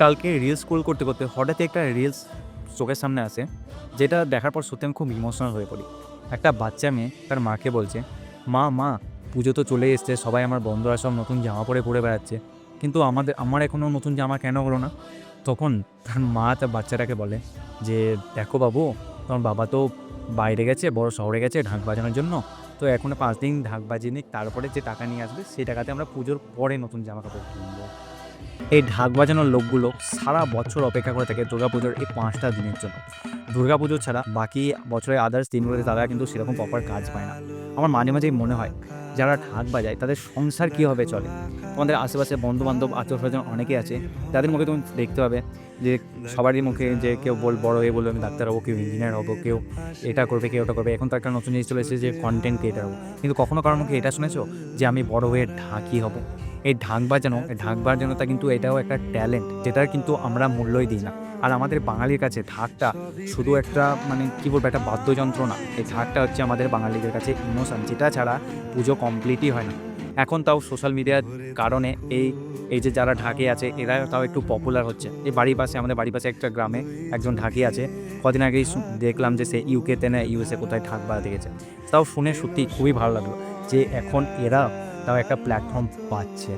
কালকে reels scroll করতে করতে হঠাৎ একটা রিলস চোখের সামনে আসে, যেটা দেখার পর সত্যি আমি খুব ইমোশনাল হয়ে পড়ি। একটা বাচ্চা মেয়ে, তার মাকে বলছে, মা মা, পুজো তো চলে এসছে, সবাই আমার বন্ধুরা সব নতুন জামা পরে পরে বেড়াচ্ছে, কিন্তু আমাদের, আমার এখনও নতুন জামা কেন হলো না? তখন তার মা তার বাচ্চাটাকে বলে যে, দেখো বাবু, তোমার বাবা তো বাইরে গেছে, বড় শহরে গেছে ঢাক বাজানোর জন্য, তো এখনও পাঁচ দিন ঢাক বাজিয়ে নিক, তারপরে যে টাকা নিয়ে আসবে, সেই টাকাতে আমরা পুজোর পরে নতুন জামা কাপড় কিনবো। এই ঢাক বাজানোর লোকগুলো সারা বছর অপেক্ষা করে থাকে দুর্গাপুজোর এই পাঁচটা দিনের জন্য। দুর্গাপুজো ছাড়া বাকি বছরের আদার্স দিনগুলোতে তারা কিন্তু সেরকম প্রপার কাজ পায় না। আমার মাঝে মাঝেই মনে হয়, যারা ঢাক বাজায় তাদের সংসার কীভাবে চলে? তোমাদের আশেপাশে বন্ধু বান্ধব আত্মীয় স্বজন অনেকে আছে, তাদের মুখে তুমি দেখতে পাবে যে সবারই মুখে যে কেউ বল, বড় হয়ে বলবে, আমি ডাক্তার হব, কেউ ইঞ্জিনিয়ার হব, কেউ এটা করবে, কেউ ওটা করবে। এখন তো একটা নতুন জিনিস চলে এসেছে যে কন্টেন্ট ক্রিয়েটার হব। কিন্তু কখনো কারোর মুখে এটা শুনেছো? যে আমি বড় হয়ে ঢাকি হব। এই ঢাক বাজানো, এই ঢাক বাজানোটা কিন্তু এটাও একটা ট্যালেন্ট যেটার কিন্তু আমরা মূল্যই দিই না। আর আমাদের বাঙালির কাছে ঢাকটা শুধু একটা মানে কী বলব, একটা বাদ্যযন্ত্র না, এই ঢাকটা হচ্ছে আমাদের বাঙালিদের কাছে ইমোশন, যেটা ছাড়া পুজো কমপ্লিটই হয় না। এখন তাও সোশ্যাল মিডিয়ার কারণে এই এই যে যারা ঢাকে আছে, এরা তাও একটু পপুলার হচ্ছে। এই বাড়ির পাশে, আমাদের বাড়ির পাশে একটা গ্রামে একজন ঢাকি আছে, কদিন আগেই দেখলাম যে সে ইউকেতে না ইউএসএ কোথায় ঢাক বাজাতে গেছে। তাও শুনে সত্যি খুবই ভালো লাগল যে এখন এরা তাও একটা প্ল্যাটফর্ম পাচ্ছে।